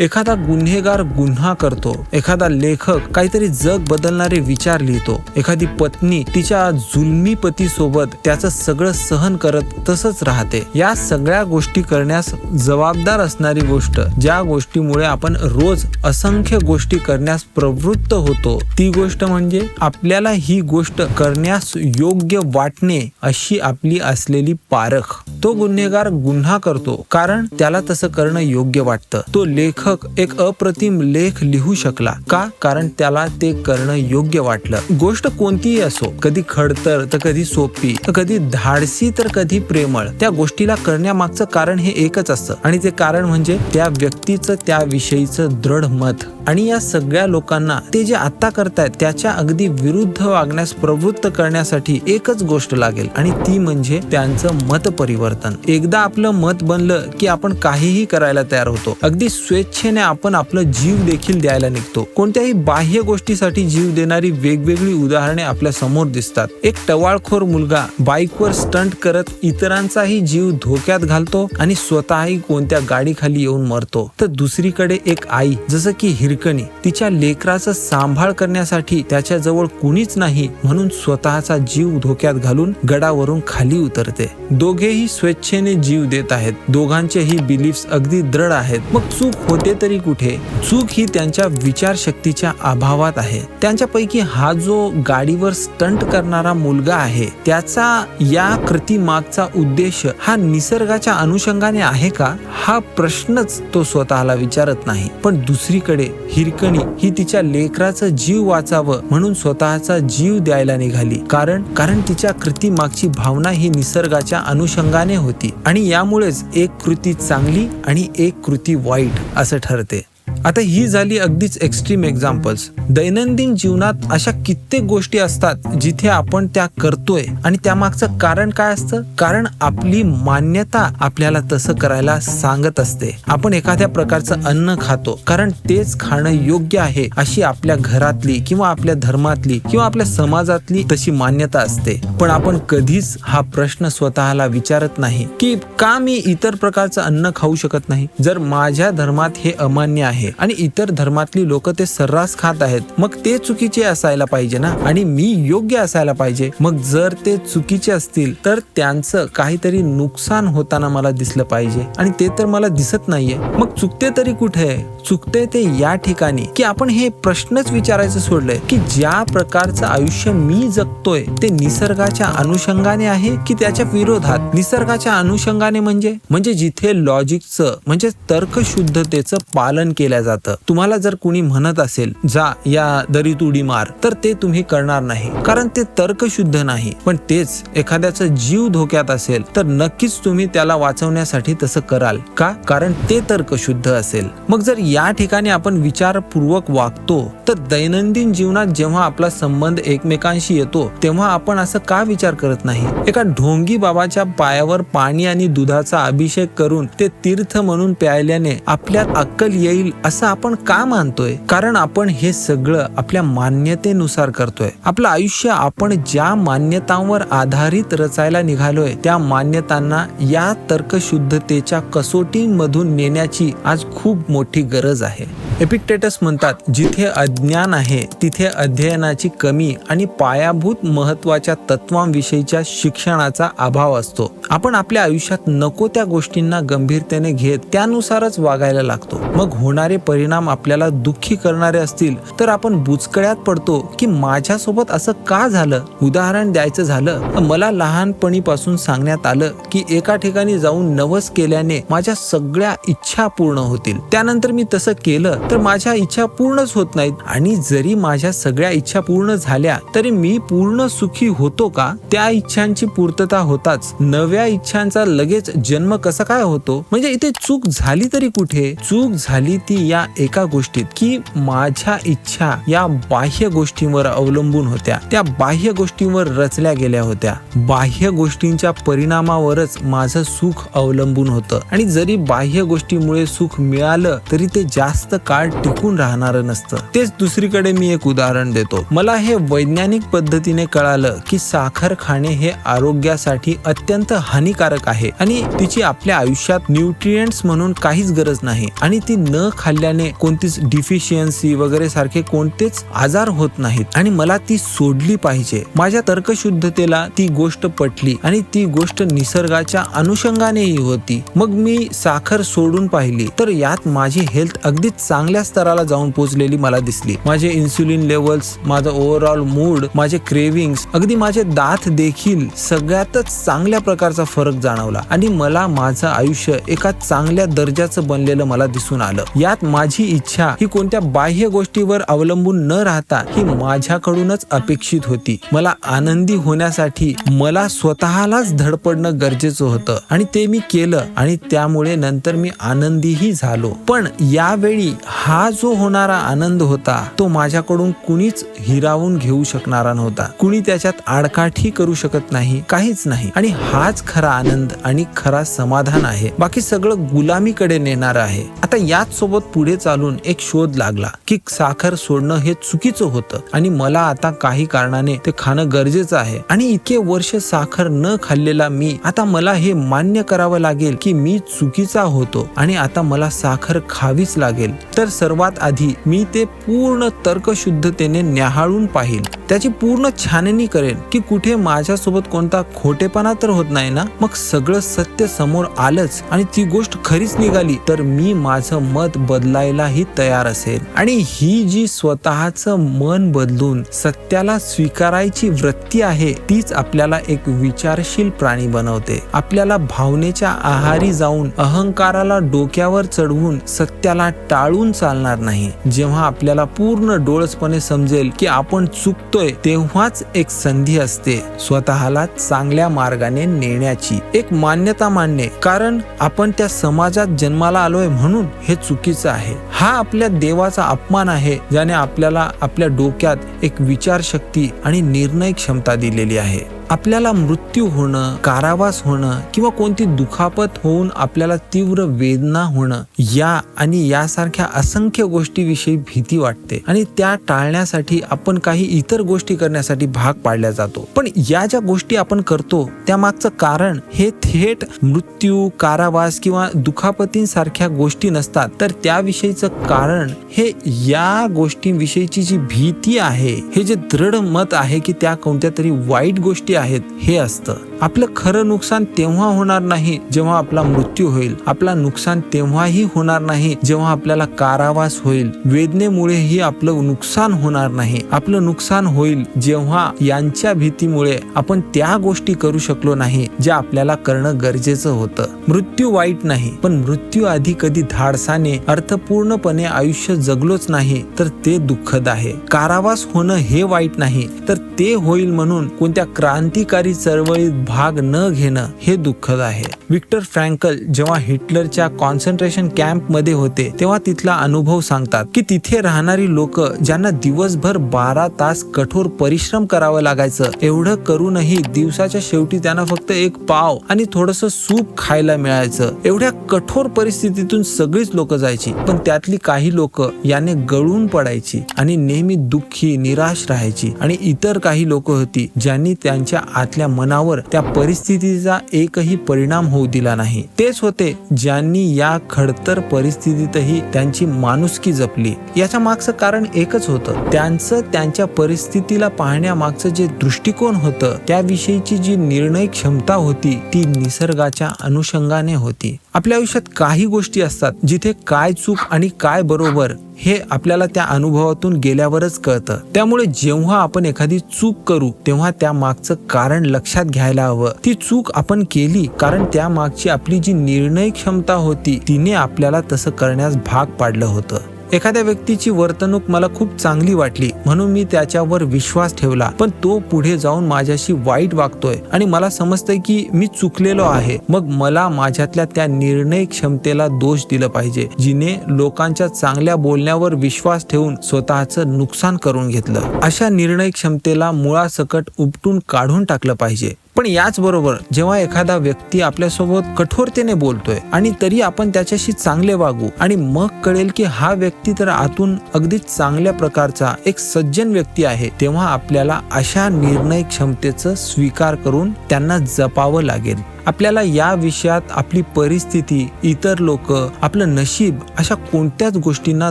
एखादा गुन्हेगार गुन्हा करतो एखादा लेखक काहीतरी जग बदलणारे विचार लिहितो एखादी पत्नी तिच्या जुलमी पती सोबत त्याचं सगळं सहन करत तसंच राहते. या सगळ्या गोष्टी करण्यास जबाबदार असणारी गोष्ट ज्या गोष्टीमुळे आपण रोज असंख्य गोष्टी करण्यास प्रवृत्त होतो ती गोष्ट म्हणजे आपल्याला ही गोष्ट करण्यास योग्य वाटणे अशी आपली असलेली पारख. तो गुन्हेगार गुन्हा करतो कारण त्याला तसं करणं योग्य वाटतं. तो लेखक एक अप्रतिम लेख लिहू शकला. का? कारण त्याला ते करणं योग्य वाटलं. गोष्ट कोणतीही असो कधी खडतर तर कधी सोपी तर कधी धाडसी तर कधी प्रेमळ त्या गोष्टीला करण्यामागचं कारण हे एकच असतं. आणि ते कारण म्हणजे त्या व्यक्तीचं त्याविषयीचं दृढ मत. आणि या सगळ्या लोकांना ते जे आता करतायत त्याच्या अगदी विरुद्ध वागण्यास प्रवृत्त करण्यासाठी एकच गोष्ट लागेल. आणि ती म्हणजे त्यांचं मत परिवर्तन एकदा आपलं मत बनलं की आपण काहीही करायला तयार होतो. अगदी इच्छेने आपण आपलं जीव देखील द्यायला निघतो. कोणत्याही बाह्य गोष्टीसाठी जीव देणारी वेगवेगळी उदाहरणे आपल्यासमोर दिसतात. एक टवाळखोर मुलगा बाईकवर स्टंट करत इतरांचाही जीव धोक्यात घालतो आणि स्वतःही कोणत्या गाडीखाली येऊन मरतो. तर दुसरीकडे एक आई जसं की हिरकणी तिच्या लेकराचा सांभाळ करण्यासाठी त्याच्याजवळ कुणीच नाही म्हणून स्वतःचा जीव धोक्यात घालून गडावरून खाली उतरते. दोघेही स्वेच्छेने जीव देत आहेत. दोघांचेही बिलीफ्स अगदी दृढ आहेत. मग चूक होते तरी कुठे चूक ही त्यांच्या विचारशक्तीच्या अभावात आहे. त्यांच्यापैकी हा जो गाडीवर स्टंट करणारा मुलगा आहे त्याचा या कृती मागचा उद्देश हा निसर्गाच्या अनुषंगाने आहे का? हा प्रश्नच तो स्वतःला विचारत नाही. पण दुसरीकडे हिरकणी ही तिच्या लेकराचा जीव वाचावं म्हणून स्वतःचा जीव द्यायला निघाली. कारण कारण तिच्या कृती मागची भावना ही निसर्गाच्या अनुषंगाने होती. आणि यामुळेच एक कृती चांगली आणि एक कृती वाईट असं ঠারতে। आता ही झाली अगदीच एक्स्ट्रीम एक्झाम्पल्स दैनंदिन जीवनात अशा कित्येक गोष्टी असतात जिथे आपण त्या करतोय. आणि त्यामागचं कारण काय असतं? कारण आपली मान्यता आपल्याला तसं करायला सांगत असते. आपण एखाद्या प्रकारचं अन्न खातो. कारण तेच खाणं योग्य आहे अशी आपल्या घरातली किंवा आपल्या धर्मातली किंवा आपल्या समाजातली तशी मान्यता असते. पण आपण कधीच हा प्रश्न स्वतःला विचारत नाही की का मी इतर प्रकारचं अन्न खाऊ शकत नाही? जर माझ्या धर्मात हे अमान्य आहे आणि इतर धर्मातली लोक ते सर्रास खात आहेत. मग ते चुकीचे असायला पाहिजे ना? आणि मी योग्य असायला पाहिजे. मग जर ते चुकीचे असतील तर त्यांचं काहीतरी नुकसान होताना मला दिसलं पाहिजे. आणि ते तर मला दिसत नाहीये. मग चुकते तरी कुठे? चुकते ते या ठिकाणी. की आपण हे प्रश्नच विचारायचं सोडलंय की ज्या प्रकारचं आयुष्य मी जगतोय ते निसर्गाच्या अनुषंगाने आहे की त्याच्या विरोधात? निसर्गाच्या अनुषंगाने म्हणजे? म्हणजे जिथे लॉजिकचं म्हणजे तर्कशुद्धतेचं पालन केलं जातं. तुम्हाला जर कुणी म्हणत असेल जा या दरीत उडी मार तर ते तुम्ही करणार नाही. कारण ते तर्कशुद्ध नाही. पण तेच एखाद्याचा जीव धोक्यात असेल तर नक्कीच तुम्ही त्याला वाचवण्यासाठी तसं कराल. का? कारण ते तर्कशुद्ध असेल. मग जर या ठिकाणी आपण विचारपूर्वक वागतो तर दैनंदिन जीवनात जेव्हा आपला संबंध एकमेकांशी येतो तेव्हा आपण असं का विचार करत नाही? एका ढोंगी बाबाच्या पायावर पाणी आणि दुधाचा अभिषेक करून ते तीर्थ म्हणून प्यायल्याने आपल्यात अक्कल येईल असं आपण का मानतोय? कारण आपण हे सगळं आपल्या मान्यतेनुसार करतोय. आपलं आयुष्य आपण ज्या मान्यतांवर आधारित रचायला निघालोय त्या मान्यतांना या तर्कशुद्धतेच्या कसोटींमधून नेण्याची आज खूप मोठी गरज आहे. एपिक्टेटस म्हणतात जिथे अज्ञान आहे तिथे अध्ययनाची कमी आणि पायाभूत महत्त्वाच्या तत्वांविषयीच्या शिक्षणाचा अभाव असतो. आपण आपल्या आयुष्यात नको त्या गोष्टींना गंभीरतेने घेत त्यानुसारच वागायला लागतो. मग होणारे परिणाम आपल्याला दुःखी करणारे असतील तर आपण बुचकळ्यात पडतो की माझ्यासोबत असं का झालं? उदाहरण द्यायचं झालं मला लहानपणीपासून सांगण्यात आलं की एका ठिकाणी जाऊन नवस केल्याने माझ्या सगळ्या इच्छा पूर्ण होतील. त्यानंतर मी तसं केलं तर माझ्या इच्छा पूर्णच होत नाहीत. आणि जरी माझ्या सगळ्या इच्छा पूर्ण झाल्या तरी मी पूर्ण सुखी होतो का? त्या इच्छांची पूर्तता होताच. नव्या इच्छांचा लगेच जन्म कसा काय होतो? म्हणजे इथे चूक झाली तरी कुठे? चूक झाली ती या एका गोष्टीत की माझ्या इच्छा या बाह्य गोष्टींवर अवलंबून होत्या. त्या बाह्य गोष्टींवर रचल्या गेल्या होत्या. बाह्य गोष्टींच्या परिणामावरच माझं सुख अवलंबून होतं. आणि जरी बाह्य गोष्टीमुळे सुख मिळालं तरी ते जास्त काळ टिकून राहणार नसतं. तेच दुसरीकडे मी एक उदाहरण देतो. मला हे वैज्ञानिक पद्धतीने कळालं की साखर खाणे हे आरोग्यासाठी अत्यंत हानिकारक आहे. आणि तिची आपल्या आयुष्यात न्यूट्रिएंट्स म्हणून काहीच गरज नाही. आणि ती न खाली खाल्ल्याने कोणतीच डिफिशियन्सी वगैरे सारखे कोणतेच आजार होत नाहीत. आणि मला ती सोडली पाहिजे. माझ्या तर्कशुद्धतेला ती गोष्ट पटली आणि ती गोष्ट निसर्गाच्या अनुषंगानेही होती. मग मी साखर सोडून पाहिली. तर यात माझी हेल्थ अगदी चांगल्या स्तराला जाऊन पोहोचलेली मला दिसली. माझे इन्सुलिन लेवल्स माझा ओव्हरऑल मूड माझे क्रेविंग्स अगदी माझे दात देखील सगळ्यातच चांगल्या प्रकारचा फरक जाणवला. आणि मला माझं आयुष्य एका चांगल्या दर्जाचं बनलेलं मला दिसून आलं. यात माझी इच्छा ही कोणत्या बाह्य गोष्टीवर अवलंबून न राहता ही माझ्याकडूनच अपेक्षित होती. मला आनंदी होण्यासाठी मला स्वतःलाच धडपडणं गरजेचं होतं आणि ते मी केलं आणि त्यामुळे नंतर मी आनंदीही झालो. पण यावेळी हा जो होणारा आनंद होता तो माझ्याकडून कुणीच हिरावून घेऊ शकणारा नव्हता. कुणी त्याच्यात आडकाठी करू शकत नाही काहीच नाही. आणि हाच खरा आनंद आणि खरा समाधान आहे. बाकी सगळं गुलामीकडे नेणार आहे. आता याच सोबत पुढे चालून एक शोध लागला की साखर सोडणं हे चुकीचं होतं. आणि मला आता काही कारणाने ते खाणं गरजेचं आहे. आणि इतके वर्ष साखर न खाल्लेला मी आता मला हे मान्य करावं लागेल की मी चुकीचा होतो आणि आता मला साखर खावीच लागेल. तर सर्वात आधी मी ते पूर्ण तर्कशुद्धतेने न्याहाळून पाहिल त्याची पूर्ण छाननी करेन की कुठे माझ्यासोबत कोणता खोटेपणा तर होत नाही ना? मग सगळं सत्य समोर आलंच आणि ती गोष्ट खरीच निघाली. तर मी माझं मत बदलायलाही तयार असेल. आणि ही जी स्वतःच मन बदलून सत्याला स्वीकारायची वृत्ती आहे तीच आपल्याला एक विचारशील प्राणी बनवते. आपल्याला भावनेच्या आहारी जाऊन अहंकाराला डोक्यावर चढवून सत्याला टाळून चालणार नाही. जेव्हा आपल्याला पूर्ण डोळसपणे समजेल की आपण चुकतोय तेव्हाच एक संधी असते स्वतःला चांगल्या मार्गाने नेण्याची. एक मान्यता मानणे कारण आपण त्या समाजात जन्माला आलोय म्हणून हे चुकीचं आहे. हा आपल्या देवाचा अपमान आहे ज्याने आपल्याला आपल्या डोक्यात एक विचारशक्ती आणि निर्णय क्षमता दिलेली आहे. आपल्याला मृत्यू होणं कारावास होणं किंवा कोणती दुखापत होऊन आपल्याला तीव्र वेदना होणं या आणि यासारख्या असंख्य गोष्टीविषयी भीती वाटते. आणि त्या टाळण्यासाठी आपण काही इतर गोष्टी करण्यासाठी भाग पाडल्या जातो. पण या ज्या गोष्टी आपण करतो त्या मागचं कारण हे थेट मृत्यू कारावास किंवा दुखापतींसारख्या गोष्टी नसतात. तर त्याविषयीचं कारण हे या गोष्टींविषयीची जी भीती आहे हे जे दृढ मत आहे की त्या कोणत्या तरी वाईट गोष्टी आहेत हे असतं. आपलं खरं नुकसान तेव्हा होणार नाही जेव्हा आपला मृत्यू होईल. आपला नुकसान तेव्हाही होणार नाही जेव्हा आपल्याला कारावास होईल. वेदनेमुळेही आपलं नुकसान होणार नाही. आपलं नुकसान होईल जेव्हा यांच्या भीतीमुळे आपण त्या गोष्टी करू शकलो नाही ज्या आपल्याला करणं गरजेचं होतं. मृत्यू वाईट नाही पण मृत्यू आधी कधी धाडसाने अर्थपूर्णपणे आयुष्य जगलोच नाही तर ते दुःखद आहे. कारावास होणं हे वाईट नाही तर ते होईल म्हणून कोणत्या क्रांतिकारी चळवळीत भाग न घेणं हे दुःखद आहे. विक्टर फ्रँकल जेव्हा हिटलरच्या कॉन्सन्ट्रेशन कॅम्पमध्ये होते तेव्हा तिथला अनुभव सांगतात की तिथे राहणारी लोक ज्यांना दिवसभर बारा तास कठोर परिश्रम करावं लागायचं एवढं करूनही दिवसाच्या शेवटी त्यांना फक्त एक पाव आणि थोडस सूप खायला मिळायचं. एवढ्या कठोर परिस्थितीतून सगळीच लोक जायची पण त्यातली काही लोक याने गळून पडायची आणि नेहमी दुःखी निराश राहायची. आणि इतर काही लोक होती ज्यांनी त्यांच्या आतल्या मनावर त्या त्या परिस्थितीचा एकही परिणाम होऊ दिला नाही. तेच होते ज्यांनी या खडतर परिस्थितीतही त्यांची माणुसकी जपली. याच्या मागचं कारण एकच होतं. त्यांचं त्यांच्या परिस्थितीला पाहण्यामागचं जे दृष्टिकोन होतं त्याविषयीची जी निर्णय क्षमता होती ती निसर्गाच्या अनुषंगाने होती. आपल्या आयुष्यात काही गोष्टी असतात जिथे काय चूक आणि काय बरोबर हे आपल्याला त्या अनुभवातून गेल्यावरच कळतं. त्यामुळे जेव्हा आपण एखादी चूक करू तेव्हा त्या मागचं कारण लक्षात घ्यायला हवं. ती चूक आपण केली कारण त्या मागची आपली जी निर्णय क्षमता होती तिने आपल्याला तसं करण्यास भाग पाडलं होतं. एखाद्या व्यक्तीची वर्तणूक मला खूप चांगली वाटली म्हणून मी त्याच्यावर विश्वास ठेवला. पण तो पुढे जाऊन माझ्याशी वाईट वागतोय आणि मला समजतंय की मी चुकलेलो आहे. मग मला माझ्यातल्या त्या निर्णय क्षमतेला दोष दिलं पाहिजे जिने लोकांच्या चांगल्या बोलण्यावर विश्वास ठेवून स्वतःचं नुकसान करून घेतलं. अशा निर्णय क्षमतेला मुळासकट उपटून काढून टाकलं पाहिजे. पण याचबरोबर जेव्हा एखादा व्यक्ती आपल्यासोबत कठोरतेने बोलतोय आणि तरी आपण त्याच्याशी चांगले वागू आणि मग कळेल की हा व्यक्ती तर आतून अगदी चांगल्या प्रकारचा एक सज्जन व्यक्ती आहे तेव्हा आपल्याला अशा निर्णय क्षमतेचं स्वीकार करून त्यांना जपावं लागेल. आपल्याला या विषयात आपली परिस्थिती इतर लोक आपलं नशीब अशा कोणत्याच गोष्टींना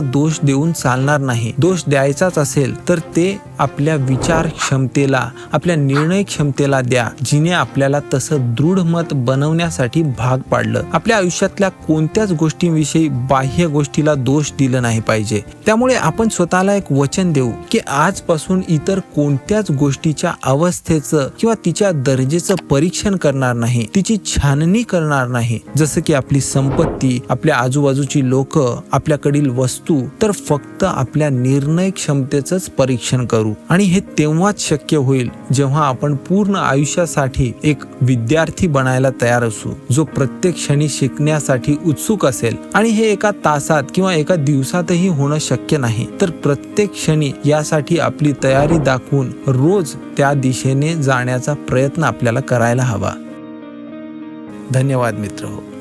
दोष देऊन चालणार नाही. दोष द्यायचाच असेल तर ते आपल्या विचार क्षमतेला आपल्या निर्णय क्षमतेला द्या जिने आपल्याला तसं दृढ मत बनवण्यासाठी भाग पाडलं. आपल्या आयुष्यातल्या कोणत्याच गोष्टींविषयी बाह्य गोष्टीला दोष दिलं नाही पाहिजे. त्यामुळे आपण स्वतःला एक वचन देऊ की आजपासून इतर कोणत्याच गोष्टीच्या अवस्थेचं किंवा तिच्या दर्जेचं परीक्षण करणार नाही. तिची छाननी करणार नाही. जसं की आपली संपत्ती आपल्या आजूबाजूची लोक आपल्याकडील वस्तू तर फक्त आपल्या निर्णय क्षमतेच परीक्षण करू. आणि हे तेव्हाच शक्य होईल जेव्हा आपण पूर्ण आयुष्यासाठी एक विद्यार्थी बनायला तयार असू जो प्रत्येक क्षणी शिकण्यासाठी उत्सुक असेल. आणि हे एका तासात किंवा एका दिवसातही होणं शक्य नाही. तर प्रत्येक क्षणी यासाठी आपली तयारी दाखवून रोज त्या दिशेने जाण्याचा प्रयत्न आपल्याला करायला हवा. धन्यवाद मित्र हो.